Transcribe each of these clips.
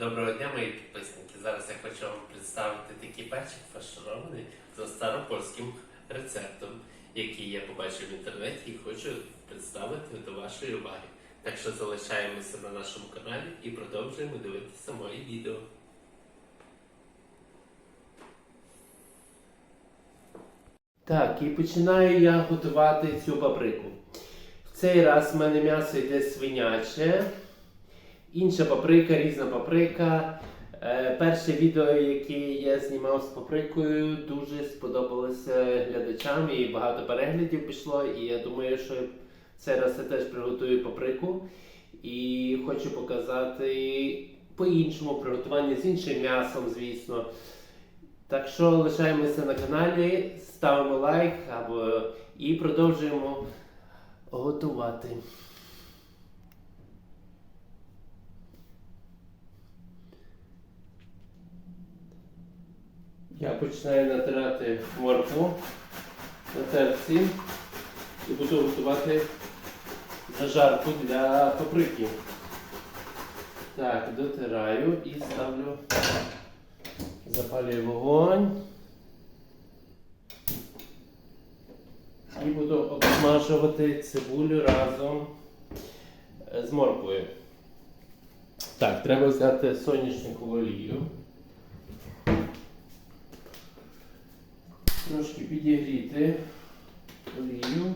Доброго дня, мої підписники. Зараз я хочу вам представити такий печик фарширований за старопольським рецептом, який я побачив в інтернеті і хочу представити до вашої уваги. Так що залишаємося на нашому каналі і продовжуємо дивитися мої відео. Так, і починаю я готувати цю паприку. В цей раз в мене м'ясо йде свиняче. Інша паприка, різна паприка. Е, перше відео, яке я знімав з паприкою, дуже сподобалося глядачам і багато переглядів пішло. І я думаю, що цей раз я теж приготую паприку. І хочу показати по-іншому приготування з іншим м'ясом, звісно. Так що лишаємося на каналі, ставимо лайк або і продовжуємо готувати. Я починаю натирати моркву на терці і буду готувати зажарку для паприки. Так, дотираю і ставлю, запалюю вогонь. І буду обсмажувати цибулю разом е, з морквою. Так, треба взяти соняшникову олію. Трошки підігріти олію,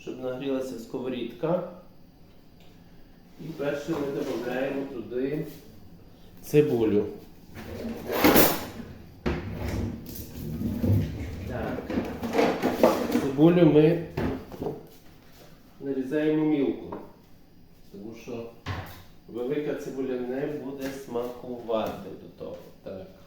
щоб нагрілася сковорідка. І перше ми додаємо туди цибулю. Так. Цибулю ми нарізаємо мілко, тому що велика цибуля не буде смакувати до того. Так.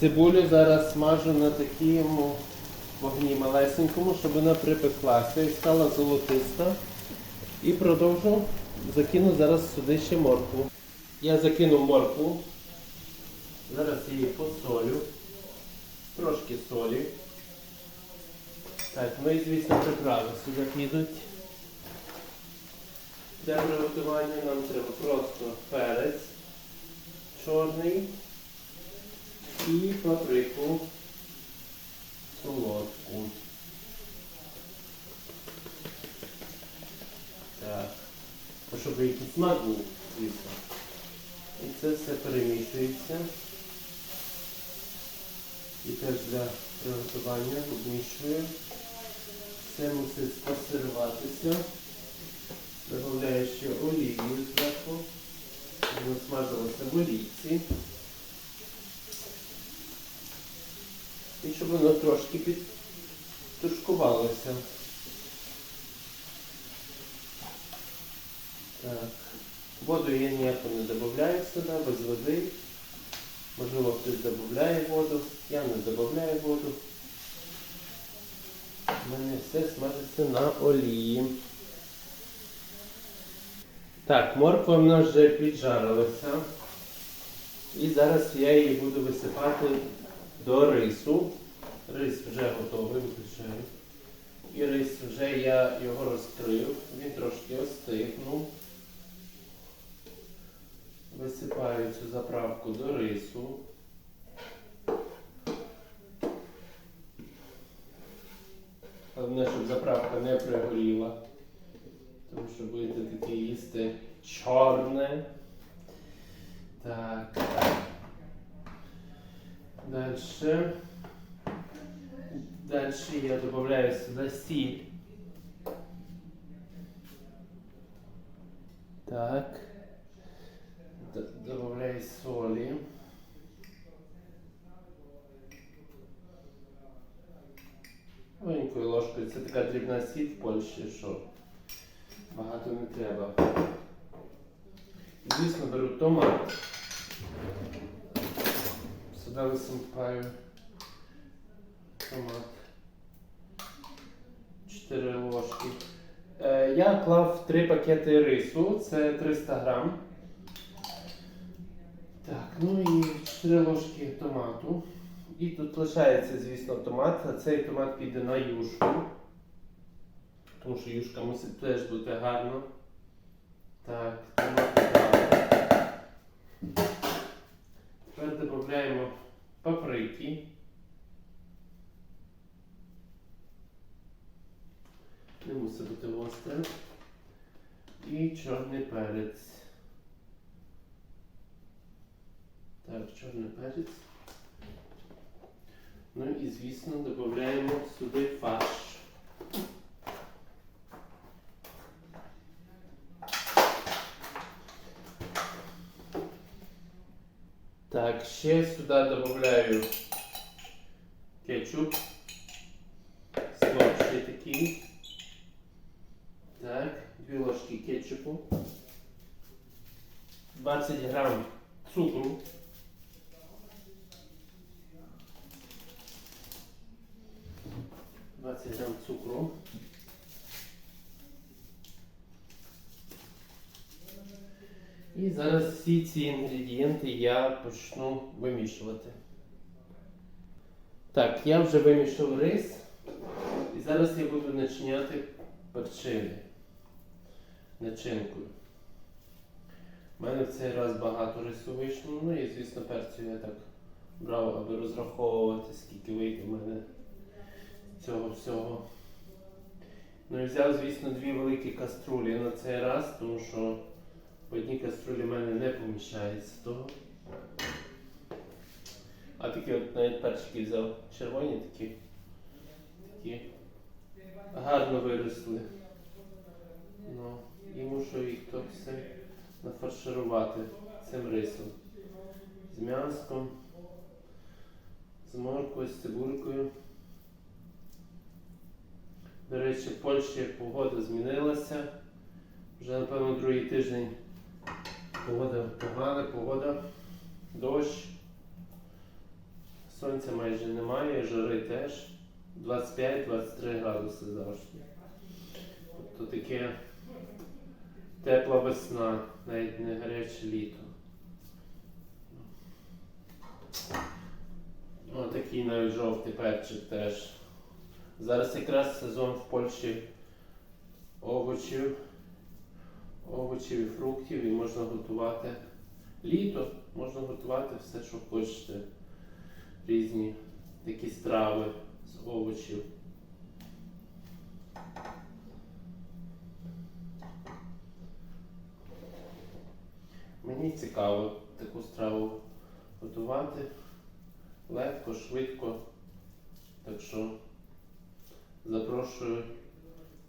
Цибулю зараз смажу на такому вогні малесенькому, щоб вона припеклася і стала золотиста. І продовжу закину зараз сюди ще моркву. Я закинув моркву. Зараз її посолю. Трошки солі. Так, ну і звісно приправи сюди підуть. Для приготування нам треба просто перець чорний і паприку солодку. Так. Ну, Щоб якийсь смак був, звісно. І це все перемішується. І теж для приготування обмішую. Все мусить спасируватися. Добавляю ще олію зверху. Воно смажилося в олійці. І щоб воно трошки підтушкувалося. Так. Воду я ніяко не додаю сюди, без води. Можливо, хтось додає воду. Я не додаю воду. У мене все смажиться на олії. Так, морква в нас вже піджарилася. І зараз я її буду висипати до рису. Рис вже готовий, виключаю. І рис вже я його розкрив, він трошки остигнув. Висипаю цю заправку до рису. Головне, щоб заправка не пригоріла. Тому що будете таке їсти чорне. Так. Дальше. Дальше я добавляю сюда сіль. Так. Д- Добавляю солі. Маленькою ложкою. Це така дрібна сіль в Польщі, що багато не треба. І, Звісно, беру томат. Сюди висипаю томат. 4 ложки. Е, я клав 3 пакети рису, це 300 грам. Так, ну і 4 ложки томату. І тут лишається, звісно, томат, а цей томат піде на юшку. Тому що юшка мусить теж бути гарно. Так, томат додали. Тепер додаємо паприки. Не мусить бути гостре. І чорний перець. Так, чорний перець. Ну і звісно додаємо сюди фарш. Так, ще сюди додаю кетчуп. Слабший такий. Так, дві ложки кетчупу. 20 грам цукру. Грам цукру. І зараз всі ці інгредієнти я почну вимішувати. Так, я вже вимішав рис. І зараз я буду начиняти перчини начинкою. У мене в цей раз багато рису вийшло, ну і звісно перцю я так брав, аби розраховувати, скільки вийде в мене цього всього. Ну і взяв, звісно, дві великі каструлі на цей раз, тому що в одній каструлі в мене не поміщається того. А такі от навіть перчики взяв червоні такі. Такі гарно виросли. Ну, і мушу їх то все нафарширувати цим рисом. З м'яском, з морквою, з цибулькою. До речі, в Польщі погода змінилася. Вже, напевно, другий тиждень погода погана, погода, дощ. Сонця майже немає, жари теж. 25-23 градуси завжди. Тобто таке тепла весна, навіть не гаряче літо. Отакий навіть жовтий перчик теж. Зараз якраз сезон в Польщі овочів, овочів і фруктів і можна готувати літо, можна готувати все, що хочете. Різні такі страви з овочів. Мені цікаво таку страву готувати легко, швидко. Так що запрошую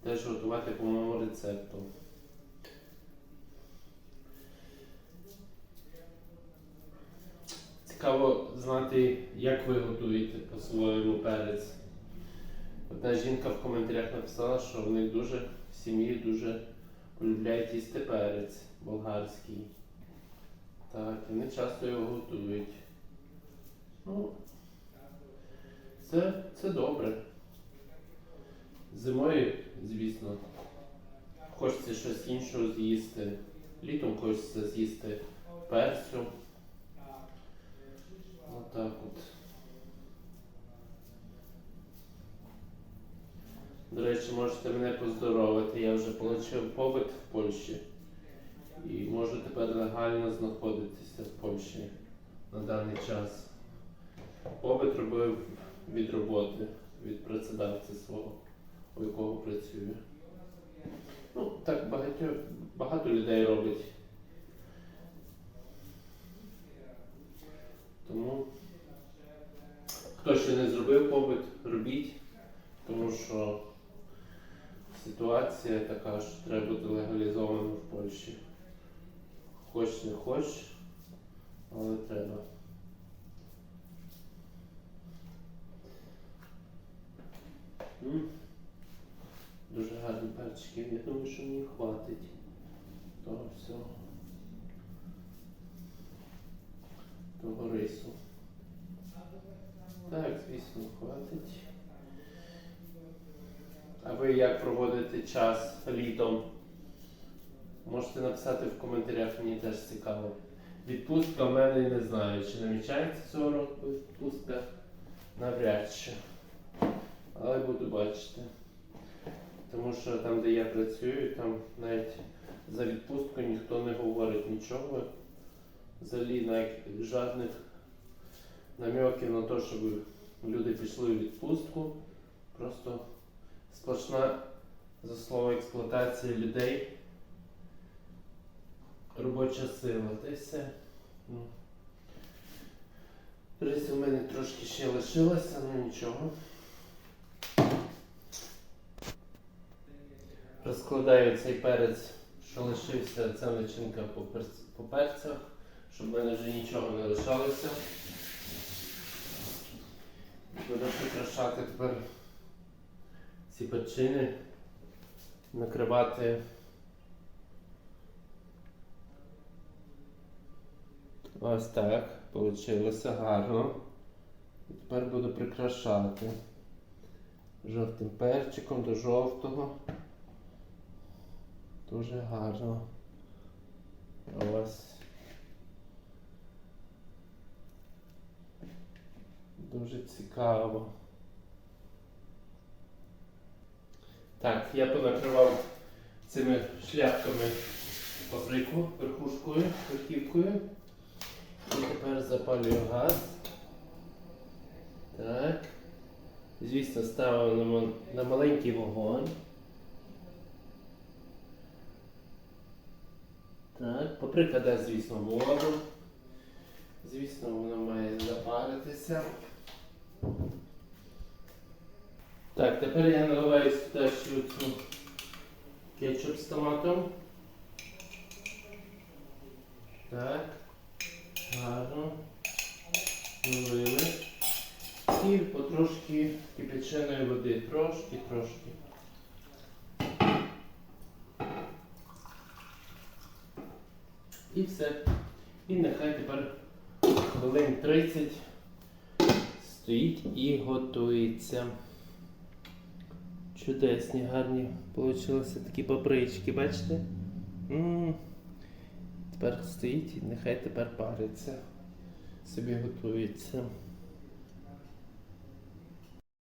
теж готувати по моєму рецепту. Цікаво знати, як ви готуєте по-своєму перець. Одна жінка в коментарях написала, що вони дуже в сім'ї дуже полюбляють їсти перець болгарський. Так, і вони часто його готують. Ну, це, це добре. Зимою, звісно, хочеться щось іншого з'їсти. Літом хочеться з'їсти перцю. Отак от. До речі, можете мене поздоровити. Я вже отримав побит в Польщі і можу тепер легально знаходитися в Польщі на даний час. Побит робив від роботи, від працедавця свого, у якого працюю. Ну, так багато, багато людей робить. Тому хто ще не зробив побит, робіть, тому що ситуація така, що треба бути легалізованим в Польщі. Хоч не хоч, але треба. М. Дуже гарні перчики. Я думаю, що мені хватить того всього. Того рису. Так, звісно, хватить. А ви як проводите час літом? Можете написати в коментарях, мені теж цікаво. Відпустка в мене не знаю, чи намічається цього року відпустка. Навряд чи. Але буду бачити. Тому що там, де я працюю, там навіть за відпустку ніхто не говорить нічого. Взагалі навіть жодних намеків на те, щоб люди пішли у відпустку. Просто сплошна за слово експлуатація людей. Робоча сила, та й все. Рис у мене трошки ще лишилося, ну нічого. Розкладаю цей перець, що лишився, ця начинка по перцях, щоб в мене вже нічого не лишалося. Буду прикрашати тепер ці печини, накривати ось так, вийшло гарно. І тепер буду прикрашати жовтим перчиком до жовтого. Дуже гарно. Ось. Дуже цікаво. Так, я понакривав цими шляпками паприку верхушкою, верхівкою. І тепер запалюю газ. Так. Звісно, ставимо на, маленький вогонь. Так, паприка дасть, звісно, воду. Звісно, вона має запаритися. Так, тепер я наливаю сюди цю кетчуп з томатом. Так. Гарно. Налили. І потрошки кипяченої води. Трошки, трошки. І все. І нехай тепер хвилин 30 стоїть і готується. Чудесні, гарні получилися такі папрички, бачите? м Тепер стоїть і нехай тепер париться. Собі готується.